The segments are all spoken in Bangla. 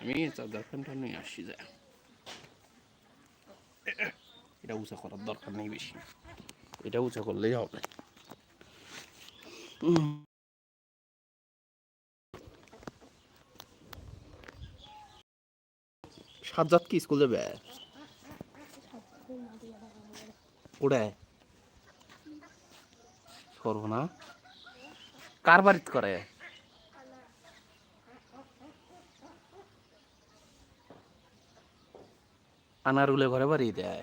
আমি নিয়ে এটা উঁচা করার দরকার নেই বেশি। এটা উঁচা করলেই হবে। সাজ্জাদ কি স্কুল যাবে? ওড়ে। করব না। কার বাড়িত করে? আনারুলে ঘরে বাড়ি দেয়।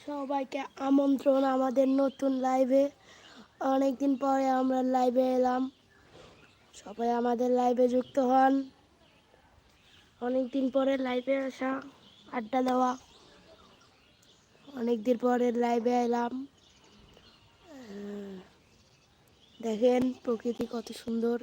সবাইকে আমন্ত্রণ আমাদের নতুন লাইভে অনেকদিন পরে আমরা লাইভে এলাম। সবাই আমাদের লাইভে যুক্ত হন। অনেকদিন পরে লাইভে আসা, আড্ডা দেওয়া। অনেকদিন পরে লাইভে এলাম। দেখেন প্রকৃতি কত সুন্দর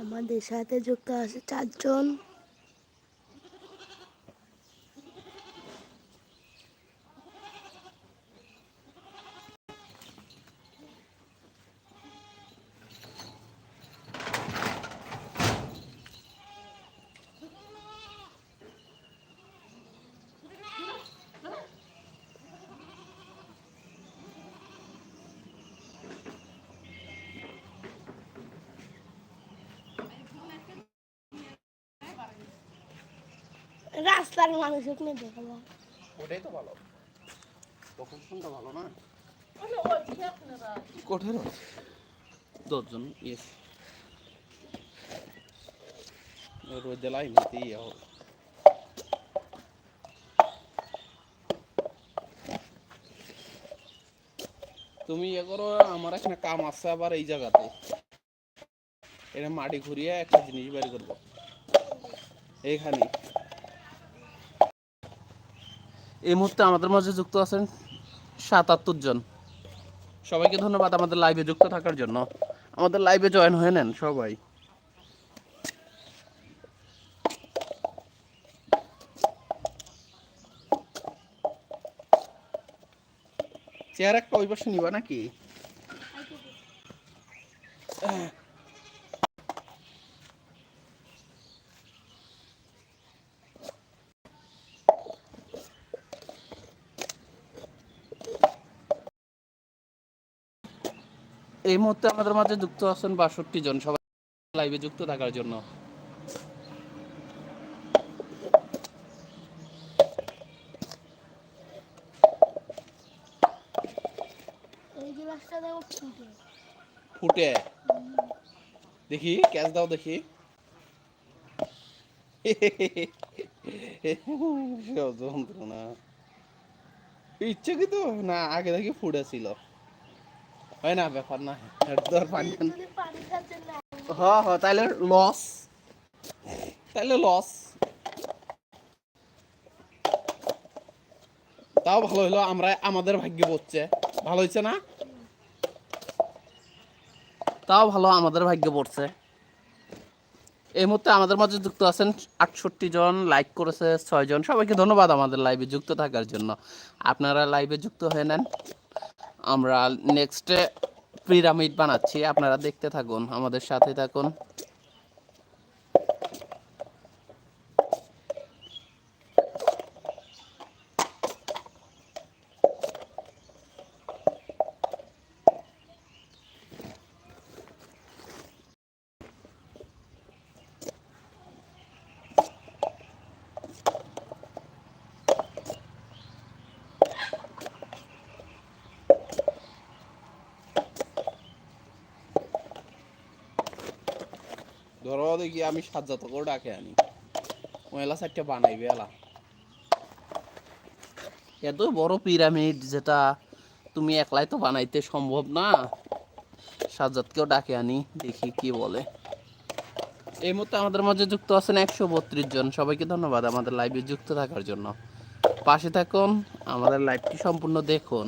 আমাদের সাথে যুক্ত আছে চারজন। রাস্তার মানুষ ওখানে দেখাবো ওটাই তো ভালো। তখন শুনটা ভালো না? কোথায় রয়েছে দশজন ইয়েস রোজ দিলাই নিতে ইয়ে হবে। তুমি ইয়ে করো আমার এখানে কাম আছে আবার এই জায়গাতে। এটা মাটি ঘুরিয়ে একটা জিনিস বাড়ি করব। এইখানে এই মুহূর্তে আমাদের মাঝে যুক্ত আছেন সাতাত্তর জন। সবাইকে ধন্যবাদ আমাদের লাইভে যুক্ত থাকার জন্য। আমাদের লাইভে জয়েন হয়ে নেন সবাই। চেয়ার একটা ওই পাশে নিবা নাকি? এই মুহূর্তে আমাদের মাঝে যুক্ত আছেন বাষট্টি জন। সবাই লাইভে যুক্ত থাকার জন্য। দেখো ফুটে। দেখি ক্যাচ দাও দেখি। যন্ত্রণা ইচ্ছে কি তো? না আগে থেকে ফুটে ছিল হয় না ব্যাপার না। ধর পানি হ হ তাহলে লস তাহলে লস তাও ভালো হলো আমরা আমাদের ভাগ্যে পড়ছে ভালো হয়েছে না? তাও ভালো আমাদের ভাগ্যে পড়ছে এই মুহূর্তে আমাদের মাঝে যুক্ত আছেন আটষট্টি জন লাইক করেছে ছয় জন। সবাইকে ধন্যবাদ আমাদের লাইভে যুক্ত থাকার জন্য। আপনারা লাইভে যুক্ত হয়ে নেন। আমরা নেক্সটে পিরামিড বানাচ্ছি। আপনারা দেখতে থাকুন আমাদের সাথে থাকুন। দেখি আমি সাজ্জাত করে ডাকে আনি। ময়লা চারটা বানাইবে, এলা। এত বড় পিরামিড যেটা তুমি একলাই তো বানাইতে সম্ভব না। সাজ্জাদকেও ডাকে আনি, দেখি কি বলে। এই মুহূর্তে আমাদের মাঝে যুক্ত আছেন একশো বত্রিশ জন। সবাইকে ধন্যবাদ আমাদের লাইভে যুক্ত থাকার জন্য। পাশে থাকুন, আমাদের লাইভটি সম্পূর্ণ দেখুন।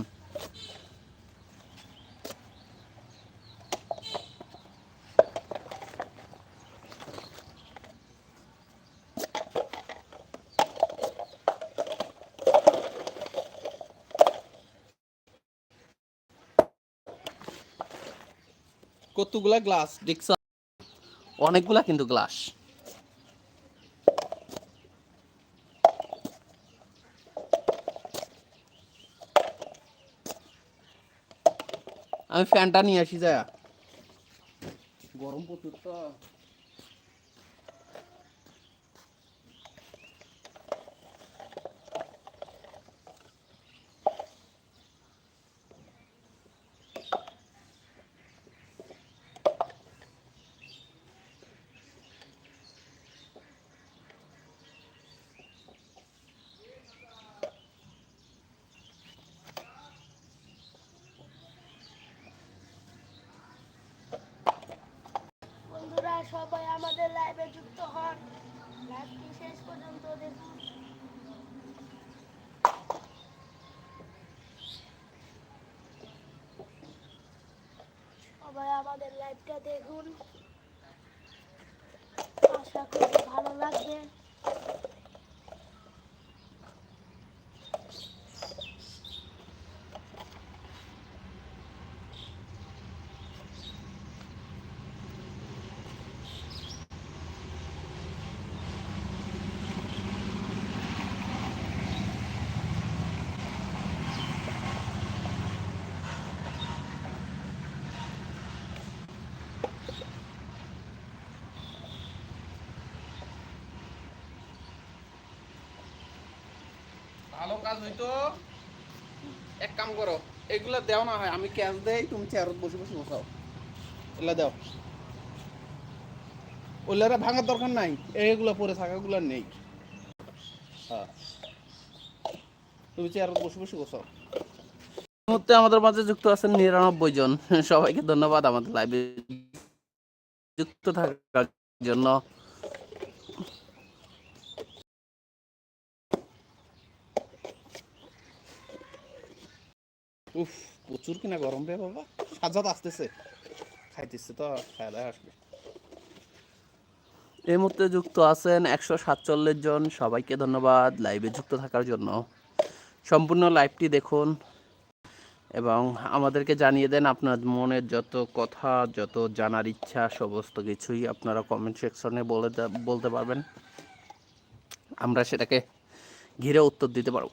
কতগুলা গ্লাস দেখছ অনেকগুলা কিন্তু গ্লাস আমি ফ্যানটা নিয়ে আসি যায়। গরম প্রচুর তো বন্ধুরা সবাই আমাদের লাইভে যুক্ত হন। লাইভটি শেষ পর্যন্ত দেখুন। সবাই আমাদের লাইভটা দেখুন আশা করি ভালো লাগবে ভালো কাজ হইতো। এক কাম করো, এগুলা দেও না হয়, আমি ক্যাশ দেই, তুমি চেয়ারত বসে বসে বসাও। এগুলা ভাঙার দরকার নাই পরে নেই। হ্যাঁ। তুমি চেয়ারত বসে বসে বসাও। মুহূর্তে আমাদের মাঝে যুক্ত আছেন নিরানব্বই জন। সবাইকে ধন্যবাদ আমাদের লাইভে যুক্ত থাকার জন্য। উফ, প্রচুর কিনা গরম রে বাবা। সাজাত আসতেছে। খাইতেছে তো দাওয়া আসবে। এই মুহূর্তে যুক্ত আছেন একশো সাতচল্লিশ জন। সবাইকে ধন্যবাদ লাইভে যুক্ত থাকার জন্য। সম্পূর্ণ লাইভটি দেখুন এবং আমাদেরকে জানিয়ে দেন আপনার মনের যত কথা, যত জানার ইচ্ছা, সমস্ত কিছুই আপনারা কমেন্ট সেকশনে বলে বলতে পারবেন। আমরা সেটাকে ঘিরে উত্তর দিতে পারব।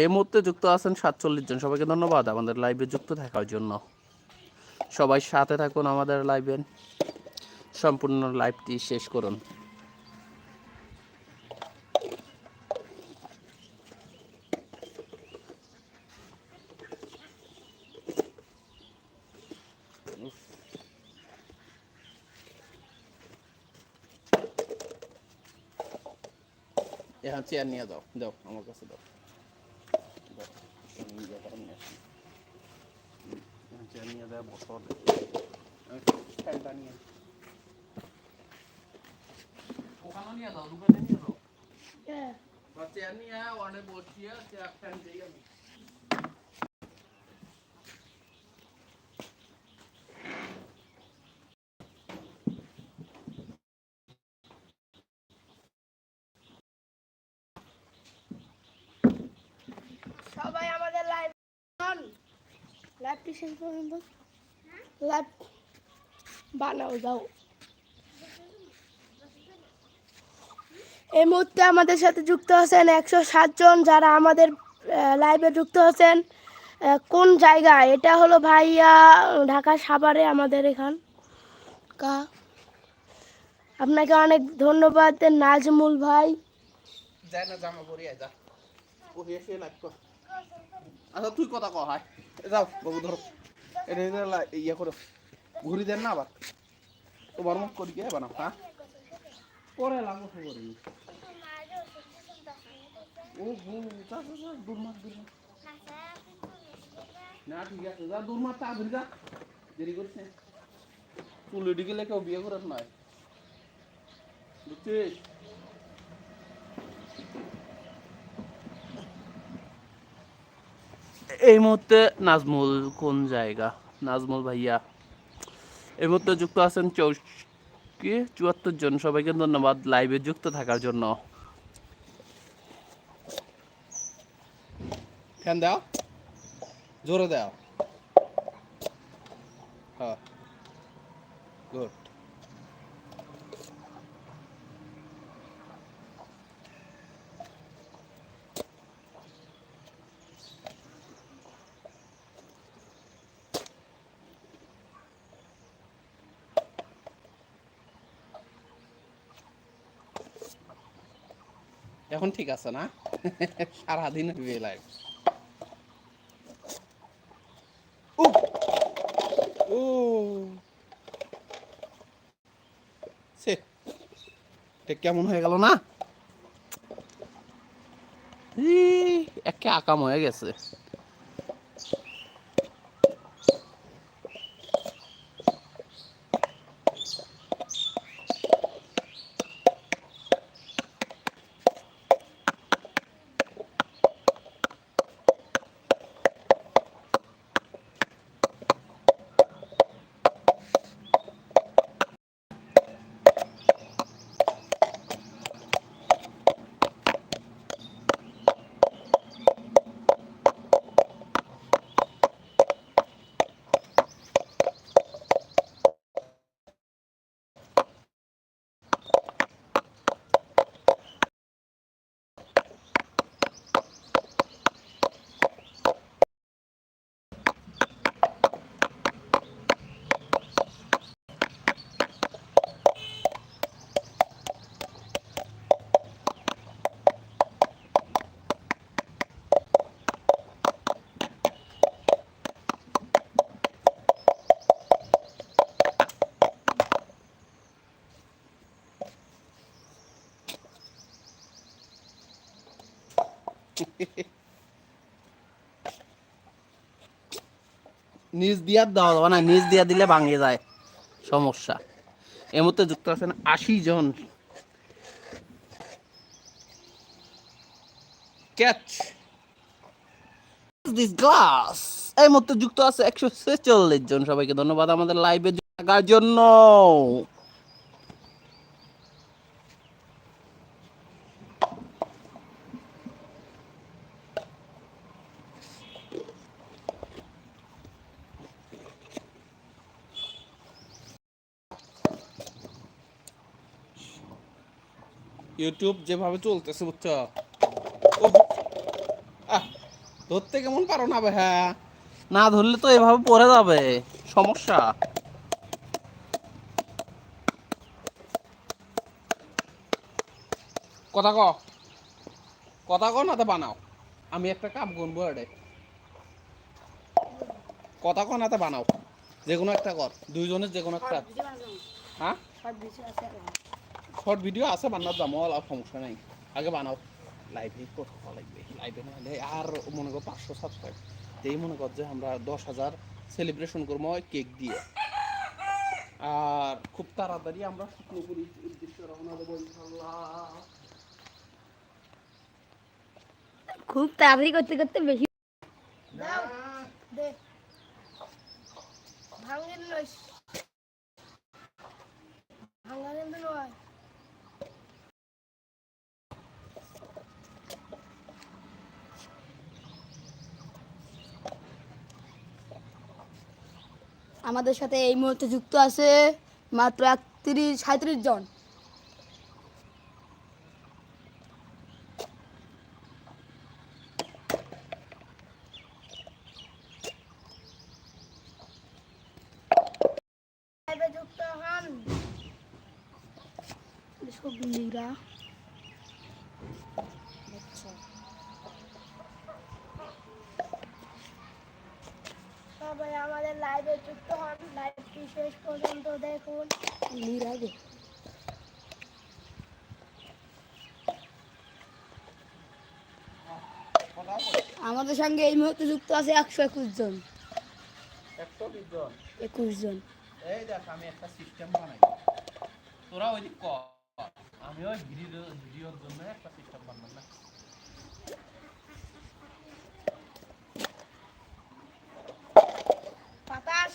এই মুহূর্তে যুক্ত আছেন সাতচল্লিশ জন। সবাইকে ধন্যবাদ। আমাদের লাইভে যুক্ত থাকার জন্য। সবাই সাথে থাকুন আমাদের লাইভে সম্পূর্ণ লাইভটি শেষ করুন। এখন চেয়ার নিয়ে দাও দাও আমার কাছে দাও, যাও, চেয়ার নিয়ে দাও বসো আমি ফ্যানটা নিয়ে আসি। ওখানে নিয়ে দাও দোকানে নিয়ে দাও হ্যাঁ বা চেয়ার নিয়ে ওখানে বসিয়ে ফ্যান দিয়ে আমি সবাই আমাদের লাইভ হন লাইভটি শেষ পর্যন্ত লাইভ বানাও, যাও। এই মুহূর্তে আমাদের সাথে যুক্ত আছেন একশো জন যারা আমাদের লাইভে যুক্ত আছেন। কোন জায়গায় এটা হলো ভাইয়া ঢাকা সাভারে আমাদের এখান। কা। আপনাকে অনেক ধন্যবাদ, নাজমুল ভাই। আচ্ছা তুই কথা হাই। যাও, বাবু, ধরো। এটা ইয়ে করো ঘুরি দেন না আবার? তোমার মুখ করি কে? বানাও হ্যাঁ? পরে লাগো খবরই ও, হো, যা যা যা, দূর মার দূর মার না, ঠিক আছে, যা, দূর মার তাড়াতাড়ি যা। দেরি করছে। চুল উঠে গেলে কেউ বিয়ে করার নয়। বুঝছিস? এই মুহূর্তে নাজমুল কোন জায়গা? নাজমুল ভাইয়া। এই মুহূর্তে যুক্ত আছেন চৌষ কি চুয়াত্তর জন। সবাইকে ধন্যবাদ লাইভে যুক্ত থাকার জন্য। ফ্যান দাও। জোরে দাও। হ্যাঁ। গুড এখন ঠিক আছে না? সারাদিন কেমন হয়ে গেল না? একে আকাম হয়ে গেছে। নিজ দিয়া দেওয়া যাবে না, নিজ দিয়া দিলে ভাঙে যায়। সমস্যা। এর মধ্যে যুক্ত আছেন আশি জন। ক্যাচ দিস গ্লাস এই মধ্যে যুক্ত আছে একশো ছেচল্লিশ জন। সবাইকে ধন্যবাদ আমাদের লাইভে থাকার জন্য। ইউটিউব যেভাবে চলতেছে বুঝছ? ধরতে কেমন পারো না হ্যাঁ? না ধরলে তো এভাবে পড়ে যাবে সমস্যা। কথা ক কথা ক না তো বানাও। আমি একটা কাম করব এডে। কথা ক না তো বানাও। যে কোনো একটা কর দুইজনের যে কোনো একটা হ্যাঁ? শর্ট ভিডিও আছে বানার দামও আর সমস্যা নাই। আগে বানাও। লাইভে করতে লাগবে? লাইভে না হলে আর মনে কর পাঁচশো সাবস্ক্রাইব এই মনে কর যে আমরা দশ হাজার সেলিব্রেশন করব কেক দিয়ে। আর খুব তাড়াতাড়ি আমরা শুকনো করি উদ্দেশ্য রওনা দেবো ইনশাল্লাহ খুব তাড়াতাড়ি করতে করতে বেশি দে। ভাঙেন নয় ভাঙা কিন্তু নয় আমাদের সাথে এই মুহূর্তে যুক্ত আছে মাত্র একত্রিশ সাঁত্রিশ জন লাইভে যুক্ত হন সব মেয়েরা সবাই আমাদের লাইভে যুক্ত হন লাইভটি শেষ পর্যন্ত দেখুন নিরাগে আমাদের সঙ্গে এই মুহূর্তে যুক্ত আছে একশো একুশ জন। একশো জন? এই দেখ আমি একটা সিস্টেম বানাই। তোরা ওই কর আমি ওই ভিডিও ভিডিওর জন্য একটা সিস্টেম বানালাম না। বাতাস।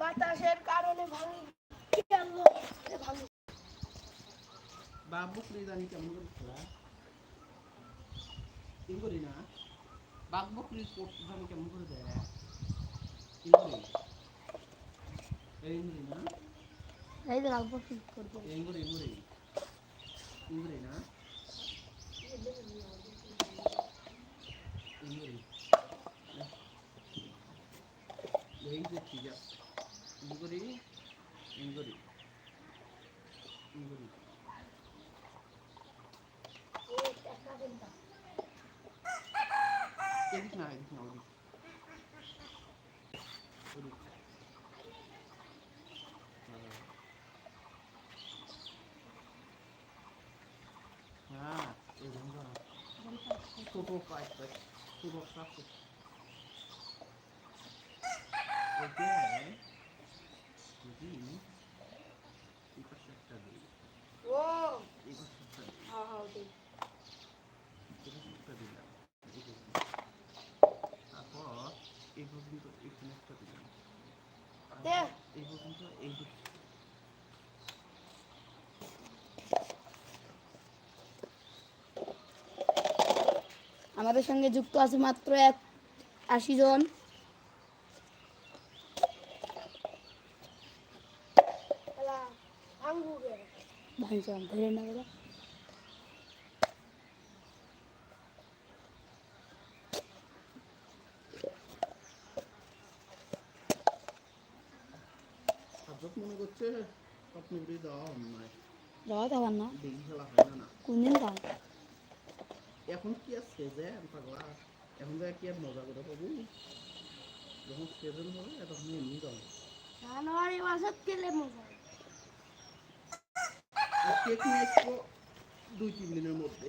বাতাসের কারণে ভাঙি গেল এ ভাঙি বাপ বকরি জানি কেমন করে খেলা কি করি না বাপ বকরি করতে ছোটো পাইপ পাইপ ছোটো কাছে ওকে যদি আমাদের সঙ্গে যুক্ত আছে মাত্র এক আশি জন। ধরে না মনে করছে কোনদিন যাও এখন কি আর সেজে পাগলা? এখন যা কি আর মজা করে পাবো যখন সেজন হবে তখন এমনি যাব জানুয়ারি মাসত গেলে মজা। কেক নিয়ে আসব দুই তিন দিনের মধ্যে।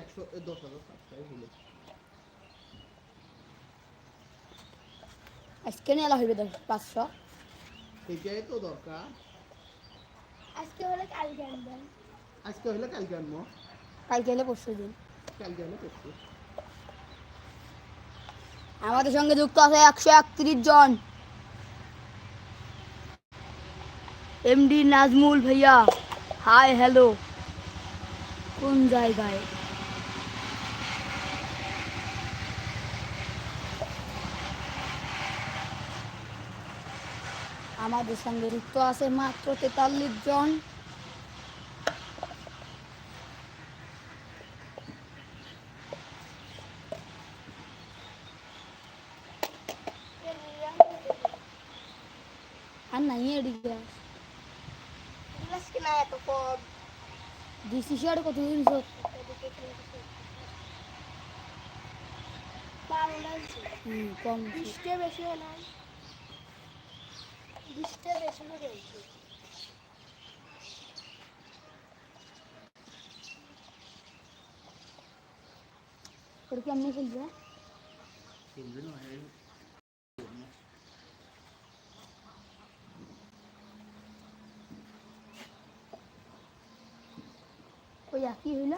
একশো দশ হাজার সাবস্ক্রাইব হলো। আজকে নিয়ে এলা হইবে পাঁচশো। সেটাই তো দরকার। আজকে হলে কালকে আনবেন আজকে হলে কালকে আনব। কালকে এলে পরশু দিন। আমাদের সঙ্গে যুক্ত আছে একশো একত্রিশ জন। এমডি নাজমুল ভাইয়া হাই হ্যালো কোন জায়গায়? আমাদের সঙ্গে যুক্ত আছে মাত্র তেতাল্লিশ জন আর নাই এদিকে গ্লাস কিনা এত কম শেয়ার কত দিন আনছি। হুম কম বৃষ্টি বেশি নাই বৃষ্টি বেশি হয়ে গেছে তোর কেমনি খেলছে? খেলবে না এই ওই একই হইল?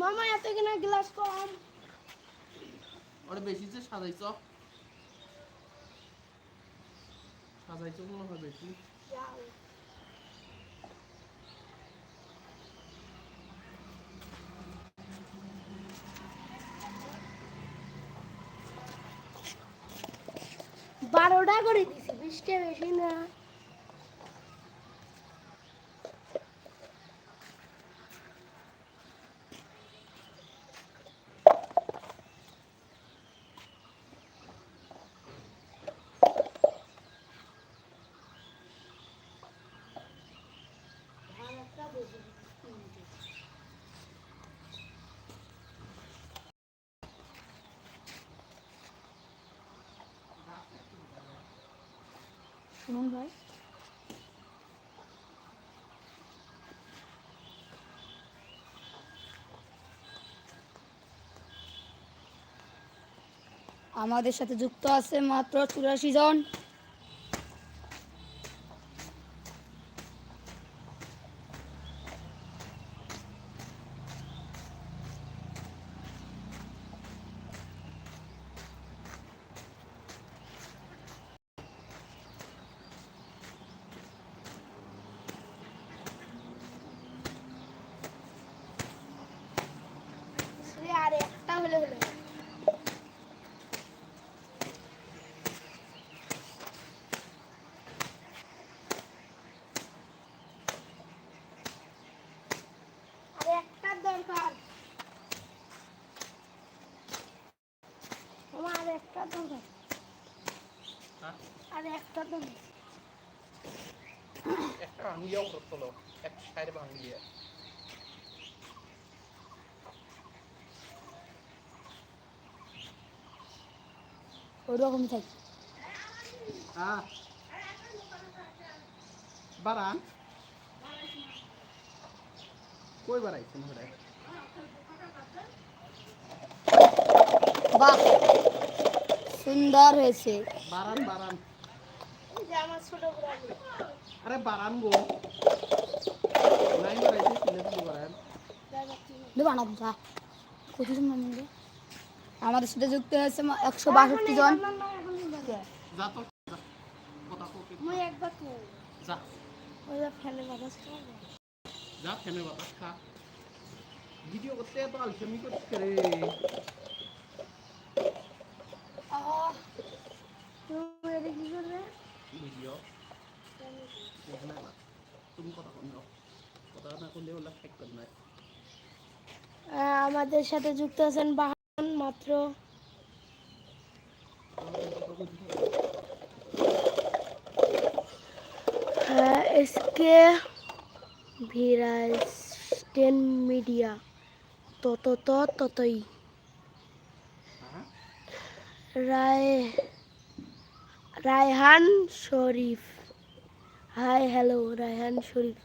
মামা এত কিনা গ্লাস কম। ওটা বেশি যে সাজাইছ। সাজাইছ মনে হয় বেশি। বারোটা করে দিছি বৃষ্টি বেশি না। শুনুন ভাই। আমাদের সাথে যুক্ত আছে মাত্র চুরাশি জন। হলে হলো একটা দরকার। আমার একটা দরকার আর একটা দরকার। একটা ভাঙিয়াও তোলো। এক সাইড ভাঙিয়ে। ওই রকমই থাকি বারান কই বাড়াইছেন ওরে বাহ সুন্দর হয়েছে। বারান বারান আরে বারান গো। নাই বাড়াইছে কিনে দিল বারান দেবা না যা। মানুষ রে? আমাদের সাথে যুক্ত হয়েছে একশো বাষট্টি জন। তুমি কথা কম কথা না করলে ওলা কর আমাদের সাথে যুক্ত আছেন বাহান মাত্র। SK Viraj ten media. তত ততই। হ্যাঁ রায়, রায়হান শরীফ। Hi, hello, Raihan Sharif.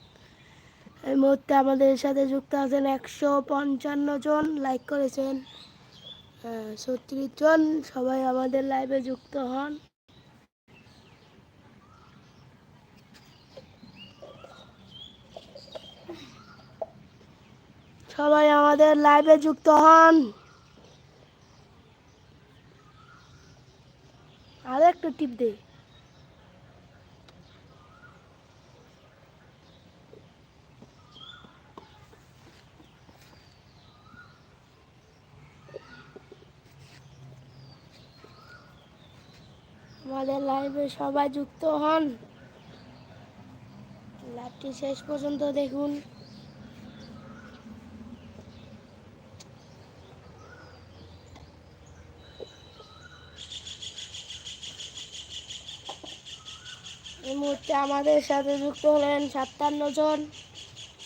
এই মুহূর্তে আমাদের সাথে যুক্ত আছেন একশো পঞ্চান্ন জন। লাইক করেছেন। ছত্রিশ জন সবাই আমাদের লাইভে যুক্ত হন। সবাই আমাদের লাইভে যুক্ত হন। আরও একটু টিপ দে। আমাদের লাইভে সবাই যুক্ত হন। লাইভটি শেষ পর্যন্ত দেখুন। এই মুহূর্তে আমাদের সাথে যুক্ত হলেন সাতান্ন জন।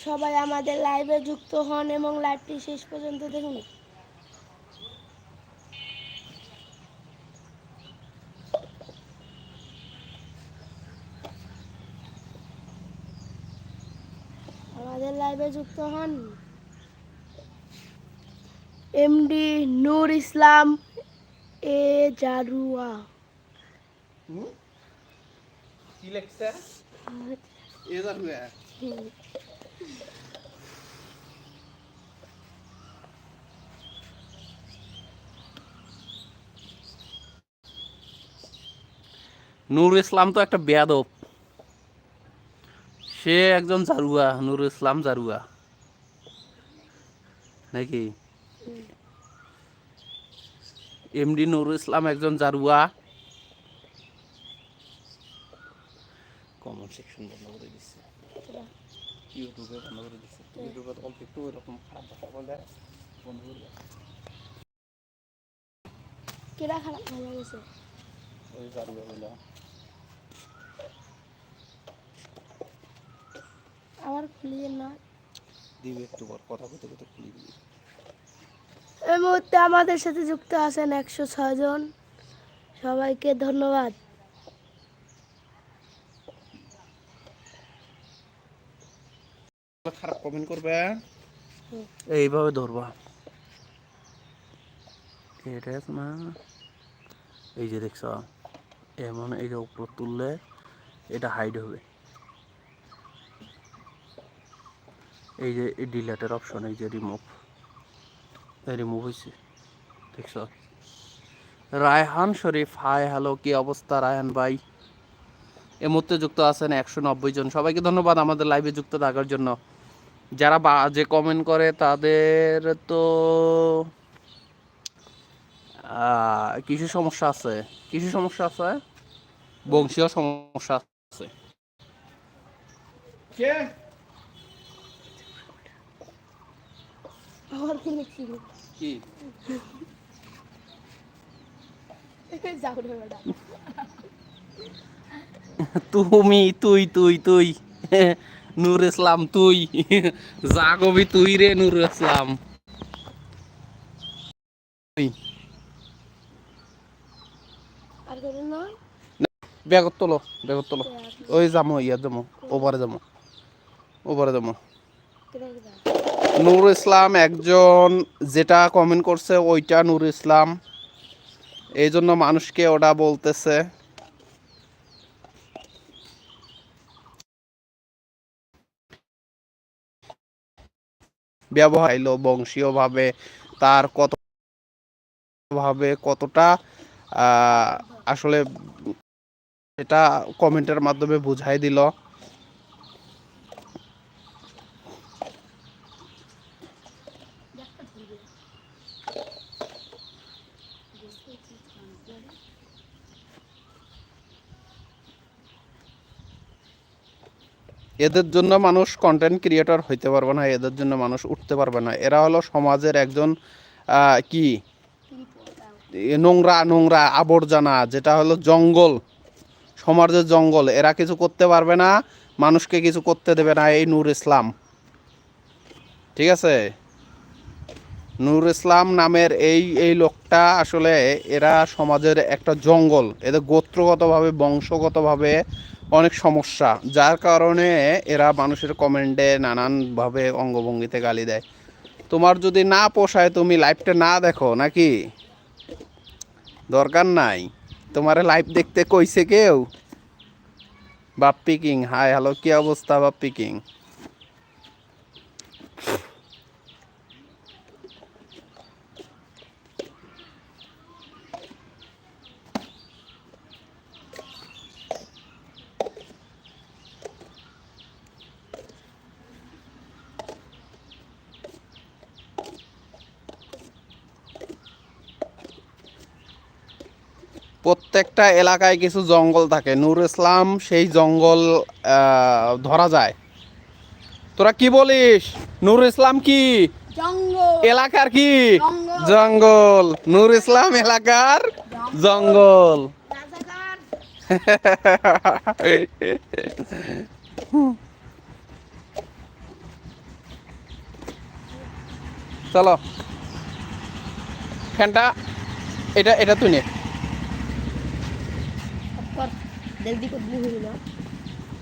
সবাই আমাদের লাইভে যুক্ত হন এবং লাইভটি শেষ পর্যন্ত দেখুন। লাইভে যুক্ত হন। এমডি নূর ইসলাম এ জারুয়া। হুম কি লেখছে? এ জানবে নূর ইসলাম তো একটা বেয়াদব। সে একজন জারুয়া নূর ইসলাম জারুয়া। নাকি? এমডি নুরুল ইসলাম একজন জারুয়া। কমেন্ট সেকশন বন্ধ করে দিচ্ছে ইউটিউবে বন্ধ করে দিচ্ছে ইউটিউবে তো অল্প একটু এরকম খারাপ ভাষা বলে। বন্ধ করে দেয় কেরা খারাপ ভালো গেছে? ওই জারুয়া বলে। আবার খুলিয়ে না দিবে একটু পর কথা বলতে বলতে খুলি দিবে। এই মুহূর্তে আমাদের সাথে যুক্ত আছেন একশো জন। সবাইকে ধন্যবাদ। খারাপ কমেন্ট করবে হ্যাঁ? এইভাবে ধরবা। এটা না এই যে দেখছ এমন এটা উপর তুললে এটা হাইড হবে। এই যে ডিলেটের অপশন এই যে রিমুভ রিমুভ হয়েছে দেখছ? রায়হান শরীফ, হাই, হ্যালো, কি অবস্থা রায়হান ভাই? এ মুহূর্তে যুক্ত আছেন একশো নব্বই জন। সবাইকে ধন্যবাদ আমাদের লাইভে যুক্ত থাকার জন্য। যারা বাজে কমেন্ট করে তাদের তো কিছু সমস্যা আছে। কিছু সমস্যা আছে? বংশীয় সমস্যা আছে। আমার কি লিখছি কি? যাও রে বেটা তুমি তুই তুই তুই। নূর ইসলাম তুই। যা কবি তুই রে নূর ইসলাম। ব্যাগত তোলো ব্যাগত তোলো। ওই যামো ইয়া যামো ওভারে যামো। ওভারে যামো। নূর ইসলাম একজন যেটা কমেন্ট করছে ওইটা নূর ইসলাম। এই জন্য মানুষকে ওটা বলতেছে। ব্যবহার এলো বংশীয়ভাবে, তার কত ভাবে কতটা আসলে এটা কমেন্টের মাধ্যমে বুঝাই দিল। এদের জন্য মানুষ কন্টেন্ট ক্রিয়েটর হইতে পারবে না, এদের জন্য মানুষ উঠতে পারবে না। এরা হলো সমাজের একজন কি? নোংরা নোংরা আবর্জনা, যেটা হলো জঙ্গল, সমাজের জঙ্গল। এরা কিছু করতে পারবে না, মানুষকে কিছু করতে দেবে না এই নূর ইসলাম। ঠিক আছে? নূর ইসলাম নামের এই এই লোকটা আসলে এরা সমাজের একটা জঙ্গল। এদের গোত্রগতভাবে, বংশগতভাবে অনেক সমস্যা, যার কারণে এরা মানুষের কমেন্টে নানানভাবে অঙ্গভঙ্গিতে গালি দেয়। তোমার যদি না পোষায়, তুমি লাইভটা না দেখো নাকি? দরকার নাই। তোমার লাইভ দেখতে কইছে কেউ? বাপ্পি কিং, হাই হ্যালো কি অবস্থা বাপ্পি কিং? প্রত্যেকটা এলাকায় কিছু জঙ্গল থাকে। নূর ইসলাম সেই জঙ্গল আহ, ধরা যায়। তোরা কি বলিস? নূর ইসলাম কি? এলাকার কি? জঙ্গল। জঙ্গল। নূর ইসলাম এলাকার জঙ্গল। চলো। ফ্যানটা এটা এটা তুই নে। তারপর জলদি করে দিয়ে হইল